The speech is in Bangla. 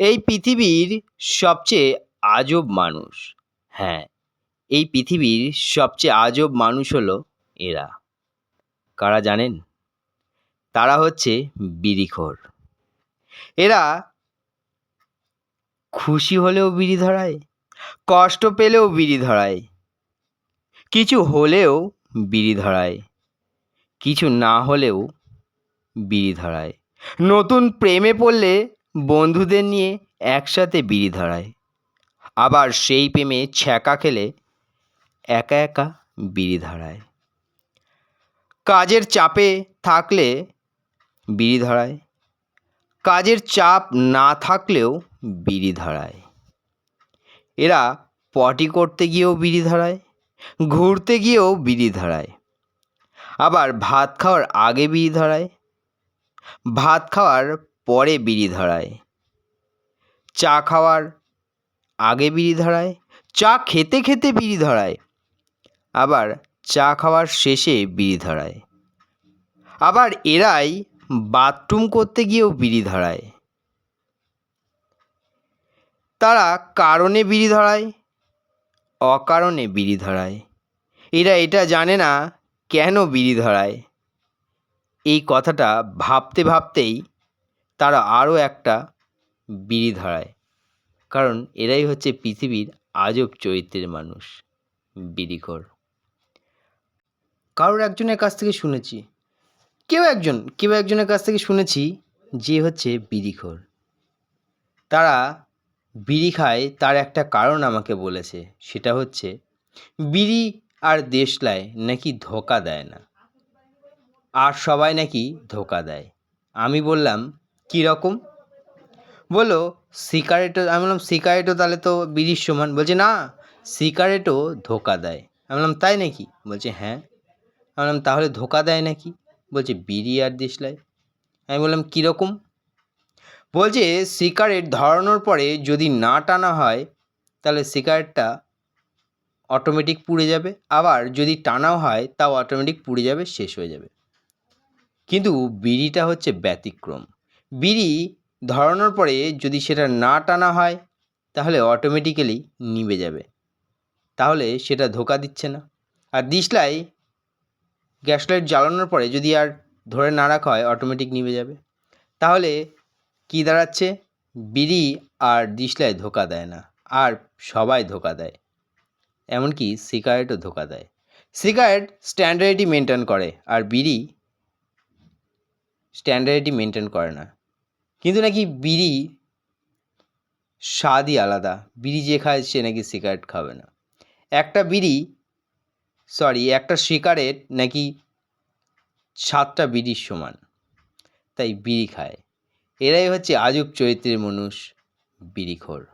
এই পৃথিবীর সবচেয়ে আজব মানুষ। হ্যাঁ এই পৃথিবীর সবচেয়ে আজব মানুষ হলো এরা। কারা জানেন? তারা হচ্ছে বিড়িখোর। এরা খুশি হলেও বিড়ি ধরায়, কষ্ট পেলেও বিড়ি ধরায়, কিছু হলেও বিড়ি ধরায়, কিছু না হলেও বিড়ি ধরায়। নতুন প্রেমে পড়লে বন্ধুদের নিয়ে একসাথে বিড়ি ধরায়। আবার সেই প্রেমে ছ্যাঁকা খেলে একা একা বিড়ি ধরায়। কাজের চাপে থাকলে বিড়ি ধরায়। কাজের চাপ না থাকলেও বিড়ি ধরায়। এরা পটি করতে গিয়েও বিড়ি ধরায়, ঘুরতে গিয়েও বিড়ি ধরায়। আবার ভাত খাওয়ার আগে বিড়ি ধরায়। ভাত খাওয়ার পরে বিড়ি ধরায়। চা খাওয়ার আগে বিড়ি ধরায়, চা খেতে খেতে বিড়ি ধরায়, আবার চা খাওয়ার শেষে বিড়ি ধরায়। আবার এরাই বাথরুম করতে গিয়েও বিড়ি ধরায়। তারা কারণে বিড়ি ধরায়, অকারণে বিড়ি ধরায়। এরা এটা জানে না কেন বিড়ি ধরায়। এই কথাটা ভাবতে ভাবতেই তারা আরও একটা বিড়ি ধরায়। কারণ এরাই হচ্ছে পৃথিবীর আজব চরিত্রের মানুষ বিড়িখোর কারোর একজনের কাছ থেকে শুনেছি, কেউ একজন, কেউ একজনের কাছ থেকে শুনেছি যে হচ্ছে বিড়িখোর তারা বিড়ি খায়, তার একটা কারণ আমাকে বলেছে, সেটা হচ্ছে বিড়ি আর দেশলায় নাকি ধোকা দেয় না। আর সবাই নাকি ধোকা দেয়। আমি বললাম কী রকম? বলল সিগারেটও, আমি বললাম সিগারেটও তাহলে তো বিড়ির সমান। বলছে, না, সিগারেটও ধোকা দেয়। আমি বললাম, তাই নাকি? বলছে হ্যাঁ। আমি বললাম, তাহলে ধোকা দেয় নাকি? বলছে, বিড়ি আর দেশলাই আমি বললাম কীরকম বলছে, সিগারেট ধরানোর পরে যদি না টানা হয়, তাহলে সিগারেটটা অটোমেটিক পুড়ে যাবে। আবার যদি টানাও হয়, তাও অটোমেটিক পুড়ে যাবে, শেষ হয়ে যাবে। কিন্তু বিড়িটা হচ্ছে ব্যতিক্রম। বিড়ি ধরানোর পরে যদি সেটা না টানা হয়, তাহলে অটোমেটিক্যালি নিভে যাবে। তাহলে সেটা ধোকা দিচ্ছে না। আর দিশলাই গ্যাস লাইট জ্বালানোর পরে যদি আর ধরে না রাখা হয় অটোমেটিক নিভে যাবে। তাহলে কী দাঁড়াচ্ছে? বিড়ি আর দিশলাই ধোকা দেয় না। আর সবাই ধোকা দেয়। এমনকি সিগারেটও ধোকা দেয়। সিগারেট স্ট্যান্ডার্ডই মেনটেন করে, আর বিড়ি স্ট্যান্ডার্ডই মেনটেন করে না। কিন্তু নাকি বিড়ি স্বাদই আলাদা। বিড়ি যে খায় সে নাকি সিগারেট খাবে না। একটা বিড়ি সরি একটা সিগারেট নাকি সাতটা বিড়ির সমান। তাই বিড়ি খায়। এরাই হচ্ছে আজব চরিত্রের মানুষ, বিড়িখোর।